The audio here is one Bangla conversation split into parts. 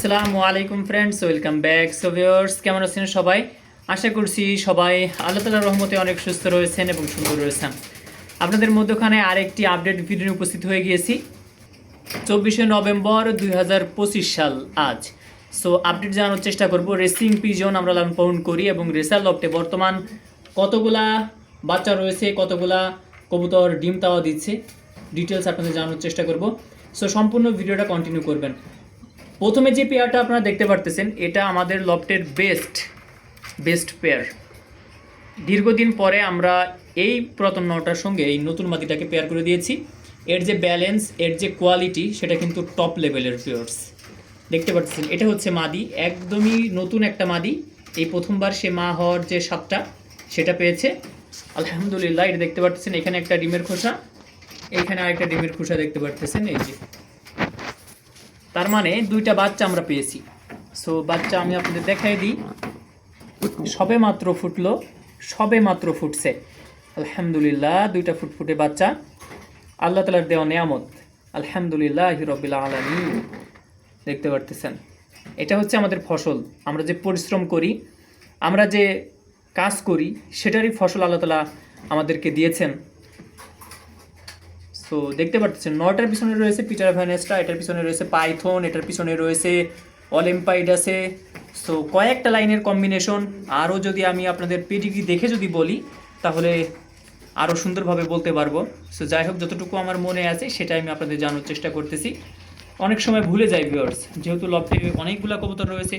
আসসালামু আলাইকুম friends welcome back so viewers কেমন আছেন সবাই? আশা করছি সবাই আল্লাহ তালার রহমতে অনেক সুস্থ রয়েছেন এবং সুন্দর রয়েছেন। আপনাদের মধ্যখানে আরেকটি আপডেট ভিডিও উপস্থিত হয়ে গিয়েছি। চব্বিশে নভেম্বর দুই হাজার পঁচিশ সাল, আজ। সো আপডেট জানানোর চেষ্টা করব। রেসিং পিজন আমরা লালন পালন করি এবং রেসার লফটে বর্তমান কতগুলা বাচ্চা রয়েছে, কতগুলা কবুতর, ডিম তাওয়া দিচ্ছে ডিটেলস আপনাদের জানানোর চেষ্টা করব। সো সম্পূর্ণ ভিডিওটা কন্টিনিউ করবেন। প্রথমে যে পেয়ারটা আপনারা দেখতে পারতেছেন, এটা আমাদের লফটের বেস্ট বেস্ট পেয়ার দীর্ঘদিন পরে আমরা এই পুরাতন নটার সঙ্গে এই নতুন মাদিটাকে পেয়ার করে দিয়েছি। এর যে ব্যালেন্স এর যে কোয়ালিটি সেটা কিন্তু টপ লেভেলের পিওর্স দেখতে পাচ্ছেন এটা হচ্ছে মাদি, একদমই নতুন একটা মাদি। এই প্রথমবার সে মা হওয়ার যে স্বাদটা, সেটা পেয়েছে। আলহামদুলিল্লাহ, এটা দেখতে পাচ্ছেন এখানে একটা ডিমের খোসা এইখানে আরেকটা ডিমের খোসা দেখতে পাচ্ছেন এই যে। তার মানে দুইটা বাচ্চা আমরা পেয়েছি। সো বাচ্চা আমি আপনাদের দেখাই দিই। সবে মাত্র ফুটলো, সবে মাত্র ফুটছে। আলহামদুলিল্লাহ, দুইটা ফুটফুটে বাচ্চা। আল্লাহ তালার দেওয়া নেয়ামত। আলহামদুলিল্লাহ হিরবিল্লা আলমী দেখতে পারতেছেন? এটা হচ্ছে আমাদের ফসল। আমরা যে পরিশ্রম করি, আমরা যে কাজ করি, সেটারই ফসল আল্লাহ তালা আমাদেরকে দিয়েছেন। সো দেখতে পাচ্ছেন নটার পিছনে রয়েছে পিটার ভ্যানেস্টা এটার পিছনে রয়েছে পাইথন এটার পিছনে রয়েছে অলিম্পাইড আছে। সো কয়েকটা লাইনের কম্বিনেশন আরও যদি আমি আপনাদের পেডিগ্রি দেখে যদি বলি, তাহলে আরও সুন্দরভাবে বলতে পারব। সো যাই হোক, যতটুকু আমার মনে আছে সেটা আমি আপনাদের জানার চেষ্টা করতেছি। অনেক সময় ভুলে যাই ভিউয়ার্স যেহেতু লফটে অনেকগুলো কবুতর রয়েছে,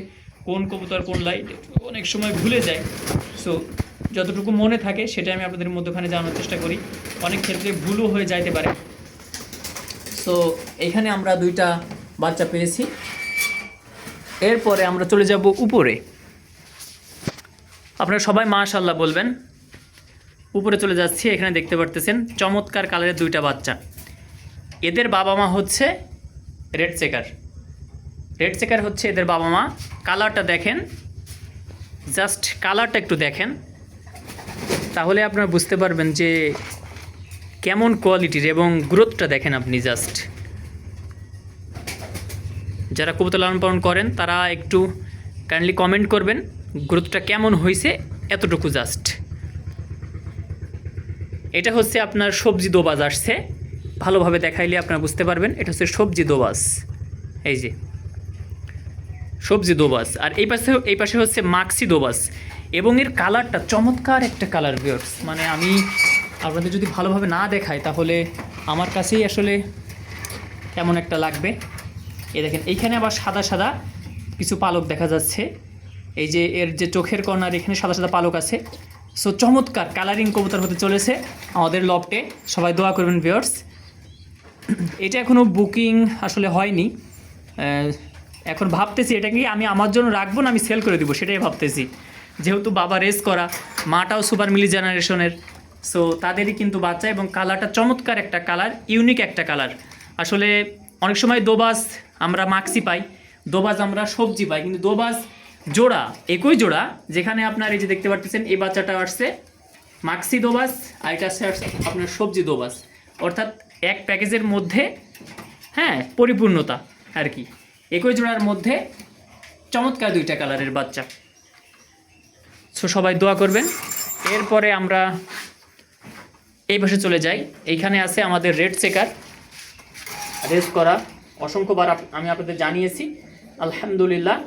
কোন কবুতর কোন লাইট অনেক সময় ভুলে যায় সো যতটুকু মনে থাকে সেটা আমি আপনাদের মধ্যখানে জানার চেষ্টা করি। অনেক ক্ষেত্রে ভুলও হয়ে যাইতে পারে। সো এখানে আমরা দুইটা বাচ্চা পেয়েছি। এরপরে আমরা চলে যাব উপরে। আপনারা সবাই মাশাল্লাহ বলবেন। উপরে চলে যাচ্ছি, এখানে দেখতে পারতেছেন, চমৎকার কালারের দুইটা বাচ্চা। এদের বাবা মা হচ্ছে রেড চেকার রেড চেকার হচ্ছে এদের বাবা মা। কালারটা দেখেন। জাস্ট কালারটা একটু দেখেন। তাহলে আপনারা বুঝতে পারবেন যে কেমন কোয়ালিটির এবং গ্রোথটা দেখেন আপনি জাস্ট যারা কবুতর লালন পালন করেন, তারা একটু কাইন্ডলি কমেন্ট করবেন গ্রোথটা কেমন হয়েছে এতটুকু জাস্ট এটা হচ্ছে আপনার সবজি দোবাজ আসছে। ভালোভাবে দেখাইলে আপনারা বুঝতে পারবেন, এটা হচ্ছে সবজি দোবাজ। এই যে, সবজি দোবাস আর এই পাশে এই পাশে হচ্ছে মাক্সি দোবাস এবং এর কালারটা চমৎকার একটা কালার বিয়ার্স মানে আমি আপনাদের যদি ভালোভাবে না দেখাই, তাহলে আমার কাছেই আসলে কেমন একটা লাগবে। এ দেখেন, এইখানে আবার সাদা সাদা কিছু পালক দেখা যাচ্ছে। এই যে এর যে চোখের কর্নার, এখানে সাদা সাদা পালক আছে। সো চমৎকার কালারিং কবুতর হতে চলেছে আমাদের লফটে। সবাই দোয়া করবেন ভিওর্স এটা এখনও বুকিং আসলে হয়নি। এখন ভাবতেছি এটা কি আমি আমার জন্য রাখব না, আমি সেল করে দিব, সেটাই ভাবতেছি। যেহেতু বাবা রেস করা, মাটাও সুপার মিলি জেনারেশনের সো তাদেরই কিন্তু বাচ্চা এবং কালারটা চমৎকার একটা কালার ইউনিক একটা কালার আসলে অনেক সময় দোবাস আমরা মাক্সি পাই, দোবাজ আমরা সবজি পাই, কিন্তু দোবাজ জোড়া, একই জোড়া, যেখানে আপনার এই যে দেখতে পাচ্ছেন এই বাচ্চাটা আসছে মাক্সি দোবাস আর এটা আসছে আপনার সবজি দোবাস অর্থাৎ এক প্যাকেজের মধ্যে হ্যাঁ পরিপূর্ণতা আর কি। একই জোড়ার মধ্যে চমৎকার দুইটা কালারের বাচ্চা। সো সবাই দোয়া করবেন। এরপরে আমরা এই পাশে চলে যাই। এইখানে আছে আমাদের রেড চেকার। রেস করা। অসংখ্যবার আমি আপনাদের জানিয়েছি। আলহামদুলিল্লাহ,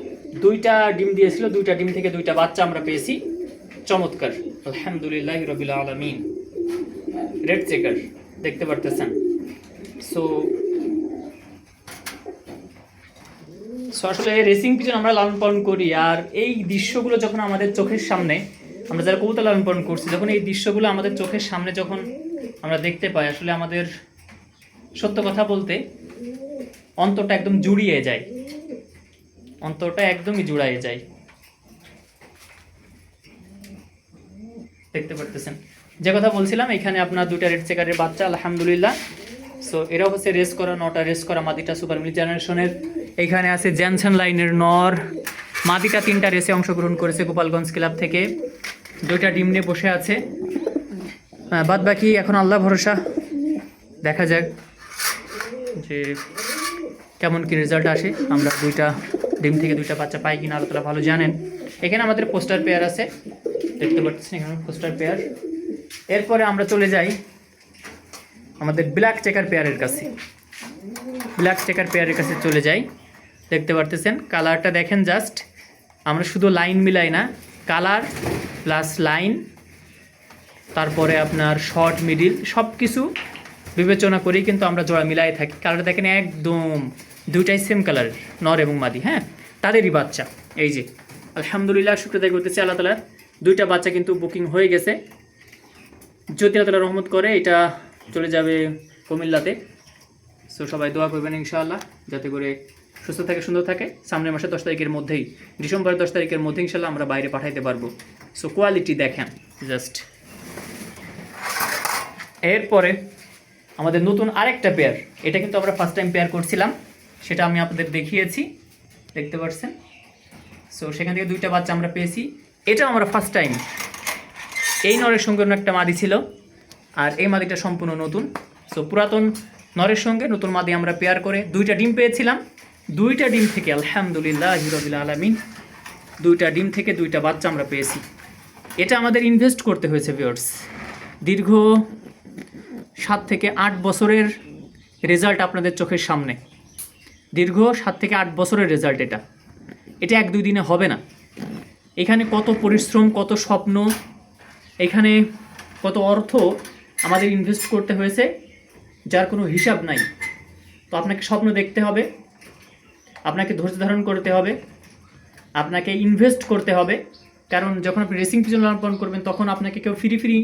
দুইটা ডিম দিয়েছিল। দুইটা ডিম থেকে দুইটা বাচ্চা আমরা পেয়েছি। চমৎকার। আলহামদুলিল্লাহ রবিল আলমিন। রেড চেকার, দেখতে পারতেছেন। সো আসলে রেসিং পিছনে আমরা লালন পালন করি। আর এই দৃশ্যগুলো যখন আমাদের চোখের সামনে, আমরা যারা কবুতর লালন পালন করছি, যখন এই দৃশ্যগুলো আমাদের চোখের সামনে যখন আমরা দেখতে পাই, আসলে আমাদের সত্য কথা বলতে অন্তরটা একদম জুড়িয়ে যায়। অন্তরটা একদমই জুড়াইয়ে যায়। দেখতে পারতেছেন। যে কথা বলছিলাম, এখানে আপনার দুইটা রেড চেকারের বাচ্চা, আলহামদুলিল্লাহ। সো এরা হচ্ছে রেস করা, নটা রেস করা মাদিটা সুপার মিলি জেনারেশনের এখানে আছে জ্যানসন লাইনের নর। মাদিকা তিনটা রেসে অংশগ্রহণ করেছে গোপালগঞ্জ ক্লাব থেকে। দুইটা ডিম নিয়ে বসে আছে। বাদ বাকি এখন আল্লাহ ভরসা। দেখা যাক যে কেমন কি রেজাল্ট আসে। আমরা দুইটা ডিম থেকে দুইটা বাচ্চা পাই কিনা, আল্লাহ তালা ভালো জানেন। এখানে আমাদের পোস্টার পেয়ার আছে। দেখতে পাচ্ছেন এখানে পোস্টার পেয়ার এরপরে আমরা চলে যাই আমাদের ব্ল্যাক চেকার পেয়ারের কাছে। ব্ল্যাক চেকার পেয়ারের কাছে চলে যাই। দেখতে পারতেছেন? কালারটা দেখেন জাস্ট আমরা শুধু লাইন মিলাই না কালার প্লাস লাইন তারপরে আপনার শর্ট মিডিল সব কিছু বিবেচনা করেই কিন্তু আমরা জোড়া মিলাই থাকি। কালারটা দেখেন একদম দুইটাই সেম কালারের নর এবং মাদি হ্যাঁ? তাদেরই বাচ্চা, এই যে। আলহামদুলিল্লাহ, শুক্রদায় করতেছি আল্লাহ তালার দুইটা বাচ্চা কিন্তু বুকিং হয়ে গেছে। যদি আল্লাহ রহমত করে, এটা চলে যাবে কুমিল্লাতে। সো সবাই দোয়া করবেন ইনশাআল্লাহ, যাতে করে সুস্থ থাকে, সুন্দর থাকে, সামনের মাসে দশ তারিখের মধ্যেই ডিসেম্বরের দশ তারিখের মধ্যে ইনশাল্লাহ আমরা বাইরে পাঠাইতে পারব। সো কোয়ালিটি দেখেন জাস্ট এরপরে আমাদের নতুন আরেকটা পেয়ার এটা কিন্তু আমরা ফার্স্ট টাইম পেয়ার করছিলাম, সেটা আমি আপনাদের দেখিয়েছি, দেখতে পাচ্ছেন? সো সেখান থেকে দুইটা বাচ্চা আমরা পেয়েছি এটা আমরা ফার্স্ট টাইম এই নরের সঙ্গে অন্য একটা মাদি ছিল, আর এই মাদিটা সম্পূর্ণ নতুন। সো পুরাতন নরের সঙ্গে নতুন মাদি আমরা পেয়ার করে দুইটা ডিম পেয়েছিলাম। দুইটা ডিম থেকে আলহামদুলিল্লাহ হিরবিল আলমিন, দুইটা ডিম থেকে দুইটা বাচ্চা আমরা পেয়েছি। এটা আমাদের ইনভেস্ট করতে হয়েছে ভিওর্স দীর্ঘ সাত থেকে আট বছরের রেজাল্ট আপনাদের চোখের সামনে। দীর্ঘ সাত থেকে আট বছরের রেজাল্ট এটা। এটা এক দুই দিনে হবে না। এখানে কত পরিশ্রম, কত স্বপ্ন, এখানে কত অর্থ আমাদের ইনভেস্ট করতে হয়েছে, যার কোনো হিসাব নাই। তো আপনাকে স্বপ্ন দেখতে হবে। আপনাকে ধৈর্য ধারণ করতে হবে, আপনাকে ইনভেস্ট করতে হবে, কারণ যখন আপনি রেসিং পিজন লালন করবেন, তখন আপনাকে কেউ ফ্রি ফ্রি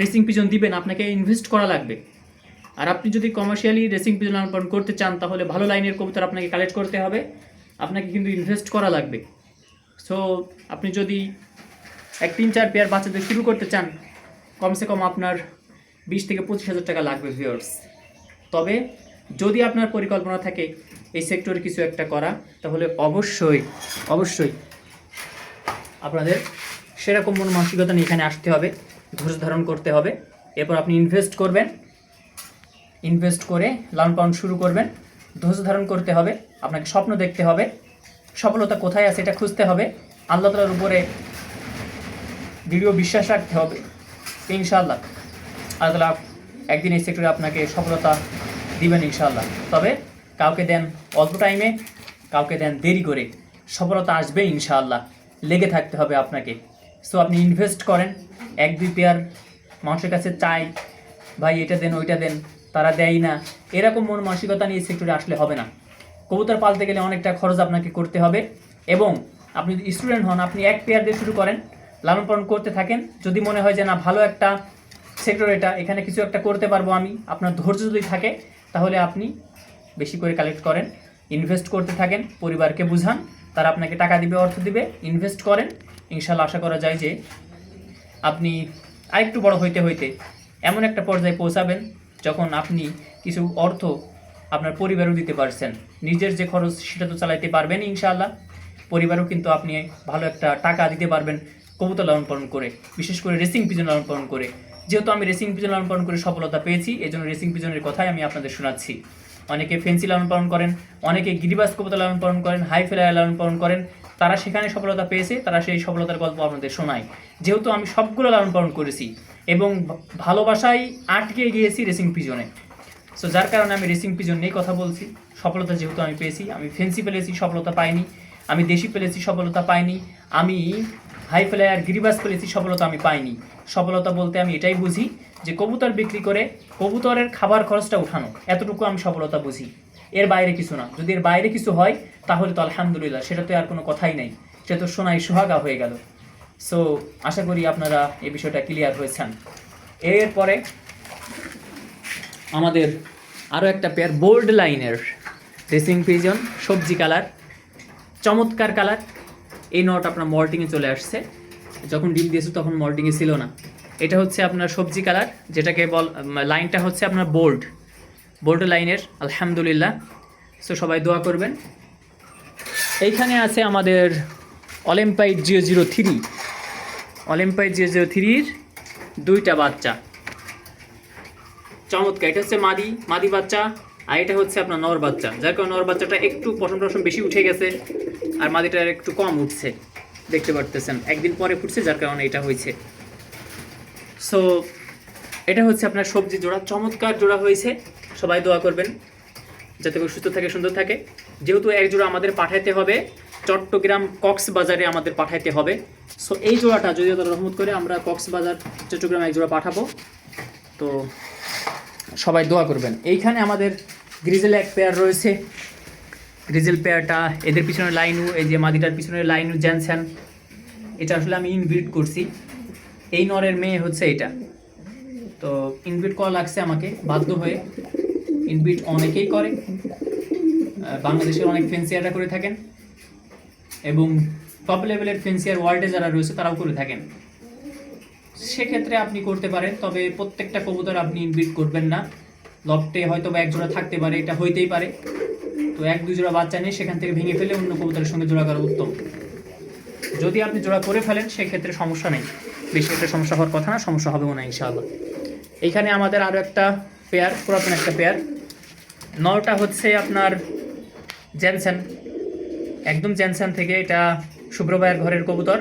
রেসিং পিজন দিবেন আপনাকে ইনভেস্ট করা লাগবে। আর আপনি যদি কমার্শিয়ালি রেসিং পিজন লালন করতে চান, তাহলে ভালো লাইনের কবুতর আপনাকে কালেক্ট করতে হবে, আপনাকে কিন্তু ইনভেস্ট করা লাগবে। সো আপনি যদি এক তিন চার পেয়ার বাচ্চাদের শুরু করতে চান, কমসে কম আপনার বিশ থেকে পঁচিশ হাজার টাকা লাগবে ভিউয়ার্স তবে যদি আপনার পরিকল্পনা থাকে এই সেক্টরে কিছু একটা করা, তাহলে অবশ্যই অবশ্যই আপনাদের সেরকম মন মানসিকতা নিয়ে এখানে আসতে হবে, ধৈর্য ধারণ করতে হবে। এরপর আপনি ইনভেস্ট করবেন ইনভেস্ট করে লালন পালন শুরু করবেন, ধৈর্য ধারণ করতে হবে, আপনাকে স্বপ্ন দেখতে হবে, সফলতা কোথায় আছে এটা খুঁজতে হবে আল্লাহ তালার উপরে দৃঢ় বিশ্বাস রাখতে হবে, ইনশাআল্লাহ। আল্লাহ একদিন এই সেক্টরে আপনাকে সফলতা দিবেন ইনশাআল্লাহ। তবে কাউকে দেন অল্প টাইমে কাউকে দেন দেরি করে। সফলতা আসবে ইনশাআল্লাহ। লেগে থাকতে হবে আপনাকে। সো আপনি ইনভেস্ট করেন। এক, দুই পেয়ার মানুষের কাছে চাই, ভাই, এটা দেন, ওইটা দেন। তারা দেয় না। এরকম মন মানসিকতা নিয়ে সেক্টরে আসলে হবে না। কবুতর পালতে গেলে অনেকটা খরচ আপনাকে করতে হবে এবং আপনি যদি স্টুডেন্ট হন, আপনি এক পেয়ার দিয়ে শুরু করেন, লালন পালন করতে থাকেন। যদি মনে হয় যে, না, ভালো একটা সেক্টর এটা, এখানে কিছু একটা করতে পারব আমি, আপনার ধৈর্য যদি থাকে, তাহলে আপনি বেশি করে কালেক্ট করেন ইনভেস্ট করতে থাকেন, পরিবারকে বুঝান, তারা আপনাকে টাকা দিবে, অর্থ দিবে ইনভেস্ট করেন। ইনশাল্লাহ আশা করা যায় যে আপনি আরেকটু বড় হইতে হইতে এমন একটা পর্যায়ে পৌঁছাবেন যখন আপনি কিছু অর্থ আপনার পরিবারও দিতে পারছেন। নিজের যে খরচ সেটা তো চালাইতে পারবেন ইনশাআল্লাহ। পরিবারও কিন্তু আপনি ভালো একটা টাকা দিতে পারবেন কবুতর লালন পালন করে, বিশেষ করে রেসিং পিজন লালন পালন করে। যেহেতু আমি রেসিং পিজন লালন পালন করে সফলতা পেয়েছি এই জন্য রেসিং পিজনের কথাই আমি আপনাদের শোনাচ্ছি। অনেকে ফেন্সি লালন পালন করেন, অনেকে গিরিবাস কবুতর লালন পালন করেন হাই ফেলার লালন পালন করেন, তারা সেখানে সফলতা পেয়েছে, তারা সেই সফলতার গল্প আপনাদের শোনায়। যেহেতু আমি সবগুলো লালন পালন করেছি এবং ভালোবাসায় আটকে গিয়েছি রেসিং পিজনে সো যার কারণে আমি রেসিং পিজন নিয়ে কথা বলছি। সফলতা যেহেতু আমি পেয়েছি, আমি ফেন্সি পেলেছি, সফলতা পাইনি। আমি দেশি পেলেছি, সফলতা পাইনি। আমি হাই ফ্লায়ার গিরিবাস পেলেছি, সফলতা আমি পাইনি। সফলতা বলতে আমি এটাই বুঝি যে কবুতর বিক্রি করে কবুতরের খাবার খরচটা উঠানো, এতটুকু আমি সফলতা বুঝি। এর বাইরে কিছু না। যদি এর বাইরে কিছু হয়, তাহলে তো আলহামদুলিল্লাহ, সেটা তো আর কোনো কথাই নাই। সে তো সোনাই সোহাগা হয়ে গেল। সো আশা করি আপনারা এই বিষয়টা ক্লিয়ার হয়েছেন। এরপরে আমাদের আরও একটা পেয়ার বোল্ড লাইনের রেসিং পিজন সবজি কালার চমৎকার কালার এই নট আপনার মল্টিংয়ে চলে আসছে। যখন ডিম দিয়েছে তখন মল্টিংয়ে ছিল না। এটা হচ্ছে আপনার সবজি কালার যেটাকে বল লাইনটা হচ্ছে আপনার বোল্ড বোল্ড লাইনের আলহামদুলিল্লাহ। সো সবাই দোয়া করবেন। এইখানে আছে আমাদের Olympiad zero zero three Olympiad Jio zero থ্রির দুইটা বাচ্চা। চমৎকার, এটা হচ্ছে মাদি মাদি বাচ্চা, আর এটা হচ্ছে আপনার নর বাচ্চা। যার কারণে নর বাচ্চাটা একটু পশম টসম বেশি উঠে গেছে, আর মাদিটার একটু কম উঠছে। দেখতে পারতেছেন। একদিন পরে ফুটছে, যার কারণে এটা হয়েছে। সো এটা হচ্ছে আপনার সবজি জোড়া। চমৎকার জোড়া হয়েছে। সবাই দোয়া করবেন, যাতে করে সুস্থ থাকে, সুন্দর থাকে। যেহেতু এক জোড়া আমাদের পাঠাইতে হবে, চট্টগ্রাম কক্সবাজারে আমাদের পাঠাইতে হবে। সো এই জোড়াটা যদি তারা রহমত করে, আমরা কক্সবাজার, চট্টগ্রাম এক জোড়া পাঠাবো। তো সবাই দোয়া করবেন। এইখানে আমাদের গ্রিজেল এক পেয়ার রয়েছে। গ্রিজেল পেয়ারটা এদের পিছনে লাইনু এই যে মাদিটার পিছনে লাইনু জ্যানস্যান এটা আসলে আমি ইনভিট করছি। এই নরের মেয়ে হচ্ছে এটা। তো ইনভিট করা লাগছে আমাকে, বাধ্য হয়ে। ইনভিট অনেকেই করে। বাংলাদেশের অনেক ফেন্সিয়াররা করে থাকেন। এবং টপ লেভেলের ফেন্সিয়ার ওয়ার্ল্ডে যারা রয়েছে, তারাও করে থাকেন। সেক্ষেত্রে আপনি করতে পারেন, তবে প্রত্যেকটা কবুতর আপনি ইনভিট করবেন না। লফটে হয়তো বা এক জোড়া থাকতে পারে, এটা হইতেই পারে। তো এক, দুই জোড়া বাচ্চা নিয়ে সেখান থেকে ভেঙে ফেলে অন্য কবুতরের সঙ্গে জোড়া করা উত্তম। যদি আপনি জোড়া করে ফেলেন, সেক্ষেত্রে সমস্যা নেই। বেশি একটা সমস্যা হওয়ার কথা না, সমস্যা হবেও না, ইনশাআল্লাহ। এইখানে আমাদের আরও একটা পেয়ার পুরাতন একটা পেয়ার নটা হচ্ছে আপনার জ্যানসেন একদম জ্যানসেন থেকে এটা শুভ্র ভাইয়ের ঘরের কবুতর,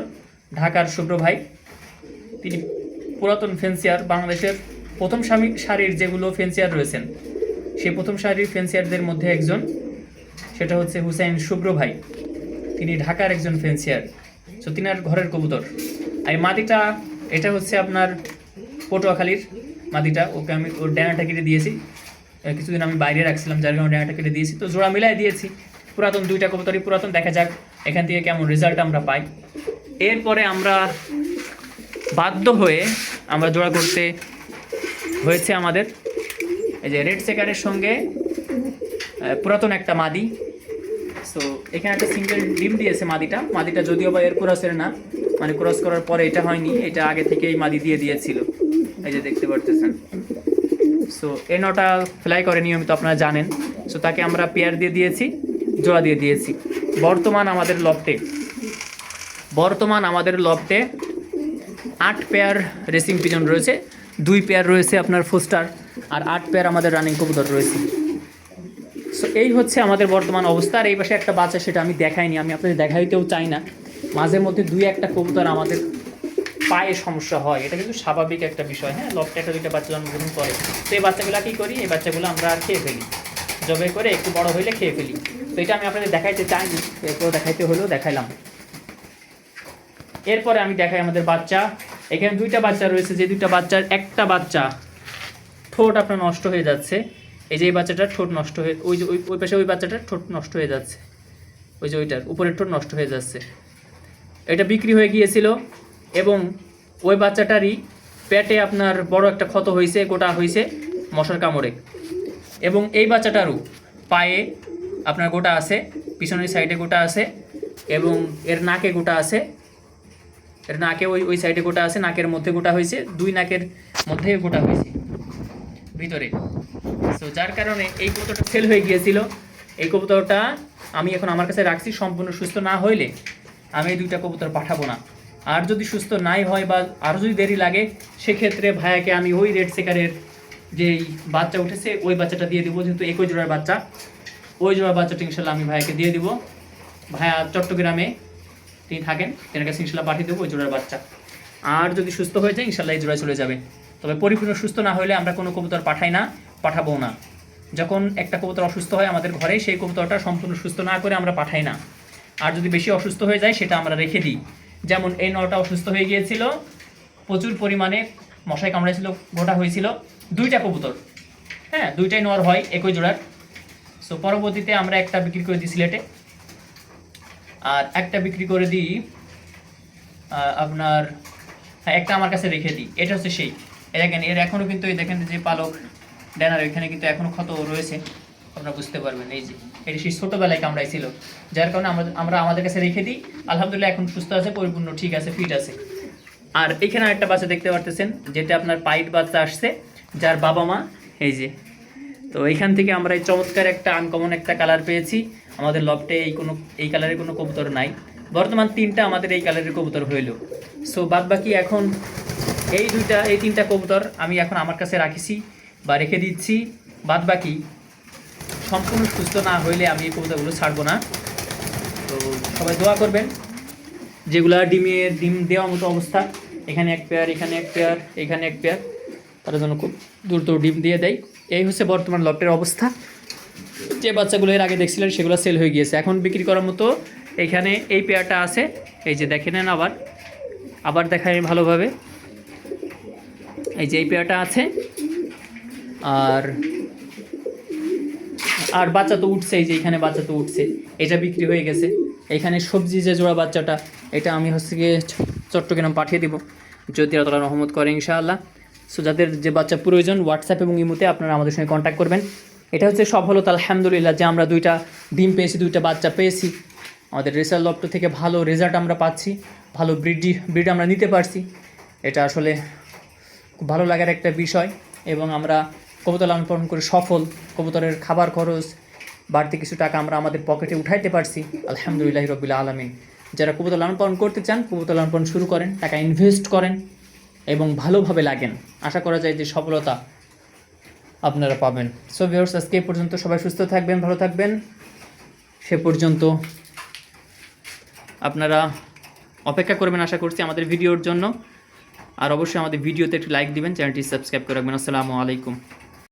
ঢাকার শুভ্র ভাই। তিনি পুরাতন ফেন্সিয়ার বাংলাদেশের প্রথম সারির যেগুলো ফেন্সিয়ার রয়েছেন, সেই প্রথম সারির ফেন্সিয়ারদের মধ্যে একজন। সেটা হচ্ছে হুসাইন শুভ্র ভাই। তিনি ঢাকার একজন ফেন্সিয়ার। সো তিনার ঘরের কবুতর। আর এই মাদিটা এটা হচ্ছে আপনার পটুয়াখালীর মাদিটা ওকে আমি ওর ড্যানাটা কেটে দিয়েছি। কিছুদিন আমি বাইরে রাখছিলাম, যার কারণে ড্যানাটা কেটে দিয়েছি। তো জোড়া মিলাই দিয়েছি। পুরাতন দুইটা কবুতরই পুরাতন। দেখা যাক এখান থেকে কেমন রেজাল্ট আমরা পাই। এরপরে আমরা বাধ্য হয়ে আমরা জোড়া করতে হয়েছে আমাদের। এই যে রেড সেকারের সঙ্গে পুরাতন একটা মাদি। সো এখানে একটা সিঙ্গেল ডিম দিয়েছে মাদিটা। মাদিটা যদিও বা এর ক্রসের না মানে ক্রস করার পরে এটা হয়নি, এটা আগে থেকেই মাদি দিয়ে দিয়েছিল। এই যে দেখতে পারতেছেন। সো এ নটা ফ্লাই করে নিয়মিত, আপনারা জানেন। সো তাকে আমরা পেয়ার দিয়ে দিয়েছি, জোড়া দিয়ে দিয়েছি। বর্তমান আমাদের লফটে বর্তমান আমাদের লফটে আট পেয়ার রেসিং পিজন রয়েছে। দুই পেয়ার রয়েছে আপনার ফুস্টার আর আট পেয়ার আমাদের রানিং কবুতর রয়েছে। সো এই হচ্ছে আমাদের বর্তমান অবস্থা। আর এই পাশে একটা বাচ্চা সেটা আমি দেখাইনি, আমি আপনাদের দেখাইতেও চাই না। মাঝে মধ্যে দুই একটা কবুতর আমাদের পায়ে সমস্যা হয়। এটা কিন্তু স্বাভাবিক একটা বিষয় হ্যাঁ? লকটা একটা দুইটা বাচ্চা জন্মগ্রহণ করে। তো এই বাচ্চাগুলো কী করি? এই বাচ্চাগুলো আমরা আর খেয়ে ফেলি। জবে করে একটু বড় হইলে খেয়ে ফেলি। তো এটা আমি আপনাদের দেখাইতে চাইনি এরপর দেখাইতে হলেও দেখাইলাম। এরপরে আমি দেখাই আমাদের বাচ্চা। এখানে দুইটা বাচ্চা রয়েছে। যে দুইটা বাচ্চার একটা বাচ্চা ঠোঁট আপনার নষ্ট হয়ে যাচ্ছে। এই যে এই বাচ্চাটার ঠোঁট নষ্ট হয়ে, ওই যে ওই ওই পাশে ওই বাচ্চাটার ঠোঁট নষ্ট হয়ে যাচ্ছে। ওই যে ওইটার, উপরের ঠোঁট নষ্ট হয়ে যাচ্ছে। এটা বিক্রি হয়ে গিয়েছিল এবং ওই বাচ্চাটারই পেটে আপনার বড় একটা ক্ষত হয়েছে, গোটা হয়েছে মশার কামড়ে। এবং এই বাচ্চাটারও পায়ে আপনার গোটা আছে, পিছনের সাইডে গোটা আছে এবং এর নাকে গোটা আছে। এর নাকে ওই ওই সাইডে গোটা আছে, নাকের মধ্যে গোটা হয়েছে, দুই নাকের মধ্যে গোটা হয়েছে। ভিতরে। তো যার কারণে এই কবুতরটা সেল হয়ে গিয়েছিল। এই কবুতরটা আমি এখন আমার কাছে রাখছি, সম্পূর্ণ সুস্থ না হইলে আমি এই দুইটা কবুতর পাঠাবো না। আর যদি সুস্থ নাই হয় বা আরও যদি দেরি লাগে, সেক্ষেত্রে ভাইয়াকে আমি ওই রেড সেকারের যেই বাচ্চা উঠেছে, ওই বাচ্চাটা দিয়ে দেবো, যেহেতু একই জোড়ার বাচ্চা। ওই জোড়ার বাচ্চাটা ইনশাল্লাহ আমি ভাইয়াকে দিয়ে দিব। ভাইয়া চট্টগ্রামে তিনি থাকেন, তেনার কাছে ইনশাল্লাহ পাঠিয়ে দেবো ওই জোড়ার বাচ্চা। আর যদি সুস্থ হয়ে যায়, ইনশাল্লাহ এই জোড়ায় চলে যাবে। তবে পরিপূর্ণ সুস্থ না হলে আমরা কোনো কবুতর পাঠাই না পাঠাবো না। যখন একটা কবুতর অসুস্থ হয় আমাদের ঘরে, সেই কবুতরটা সম্পূর্ণ সুস্থ না করে আমরা পাঠাই না। আর যদি বেশি অসুস্থ হয়ে যায়, সেটা আমরা রেখে দিই। যেমন এই নটা অসুস্থ হয়ে গিয়েছিল, প্রচুর পরিমাণে মশায় কামড়েছিল গোটা হয়েছিল। দুইটা কবুতর হ্যাঁ দুইটাই নর হয় একই জোড়ার। সো পরবর্তীতে আমরা একটা বিক্রি করে দিই সিলেটে। আর একটা বিক্রি করে দিই আপনার হ্যাঁ একটা আমার কাছে রেখে দিই। এটা হচ্ছে সেই। এ দেখেন, এর এখনও কিন্তু এই দেখেন যে পালক ড্যানার এখানে কিন্তু এখনও ক্ষত রয়েছে, আপনারা বুঝতে পারবেন। এই যে, এটি সেই ছোটোবেলায় কামড়াই ছিল যার কারণে আমরা আমরা আমাদের কাছে রেখে দিই। আলহামদুলিল্লাহ এখন সুস্থ আছে, পরিপূর্ণ, ঠিক আছে ফিট আছে। আর এখানে একটা বাচ্চা দেখতে পারতেছেন, যেটা আপনার পাইট বাচ্চা আসছে, যার বাবা মা, এই যে। তো এইখান থেকে আমরা এই চমৎকার একটা আনকমন একটা কালার পেয়েছি। আমাদের লফটে এই কোনো এই কালারের কোনো কবুতর নাই। বর্তমান তিনটা আমাদের এই কালারের কবুতর হইল। সো বাদ বাকি এখন এই দুইটা, এই তিনটা কবুতর আমি এখন আমার কাছে রাখিছি বা রেখে দিচ্ছি। বাদ বাকি সম্পূর্ণ সুস্থ না হইলে আমি এই কবুতরগুলো ছাড়বো না। তো সবাই দোয়া করবেন। যেগুলা ডিমে, ডিম দেওয়ার মতো অবস্থা, এখানে এক পেয়ার, এখানে এক পেয়ার, এখানে এক পেয়ার তারা যেন খুব দ্রুত ডিম দিয়ে দেয় এই হচ্ছে বর্তমান লটের অবস্থা। যে বাচ্চাগুলো এর আগে দেখছিলেন, সেগুলো সেল হয়ে গিয়েছে। এখন বিক্রি করার মতো এখানে এই পেয়ারটা আছে। এই যে দেখে নেন আবার। আবার দেখাই ভালোভাবে। এই যে এই পেয়ারটা আছে। আর আর বাচ্চা তো উঠছে, এই যে এখানে বাচ্চা তো উঠছে। এটা বিক্রি হয়ে গেছে। এখানে সবজি যে জোড়া বাচ্চাটা, এটা আমি হচ্ছে গিয়ে চট্টগ্রাম পাঠিয়ে দিব। যদি আল্লাহ রহমত করে, ইনশাআল্লাহ। সো যাদের যে বাচ্চা প্রয়োজন হোয়াটসঅ্যাপ এবং ইমোতে আপনারা আমাদের সঙ্গে কন্ট্যাক্ট করবেন। এটা হচ্ছে সফলতা, আলহামদুলিল্লাহ, যে আমরা দুইটা ডিম পেয়েছি, দুইটা বাচ্চা পেয়েছি। আমাদের রেসার লপ্ট থেকে ভালো রেজাল্ট আমরা পাচ্ছি, ভালো ব্রিড ব্রিড আমরা নিতে পারছি। এটা আসলে ভালো লাগার একটা বিষয় এবং আমরা কবুতর লালন পালন করে সফল, কবুতরের খাবার খরচ, বাড়তি কিছু টাকা আমরা আমাদের পকেটে উঠাইতে পারছি। আলহামদুলিল্লাহ রবিল্লা আলমিন। যারা কবুতর লালন পালন করতে চান, কবুতর লালন পালন শুরু করেন, টাকা ইনভেস্ট করেন এবং ভালোভাবে লাগেন। আশা করা যায় যে সফলতা আপনারা পাবেন। সো ভিউয়ার্স আজকে পর্যন্ত সবাই সুস্থ থাকবেন, ভালো থাকবেন। সে পর্যন্ত আপনারা অপেক্ষা করবেন আশা করছি আমাদের ভিডিওর জন্য। আর অবশ্যই আমাদের ভিডিওতে একটি লাইক দিবেন চ্যানেলটি সাবস্ক্রাইব করে রাখবেন। আসসালামু আলাইকুম।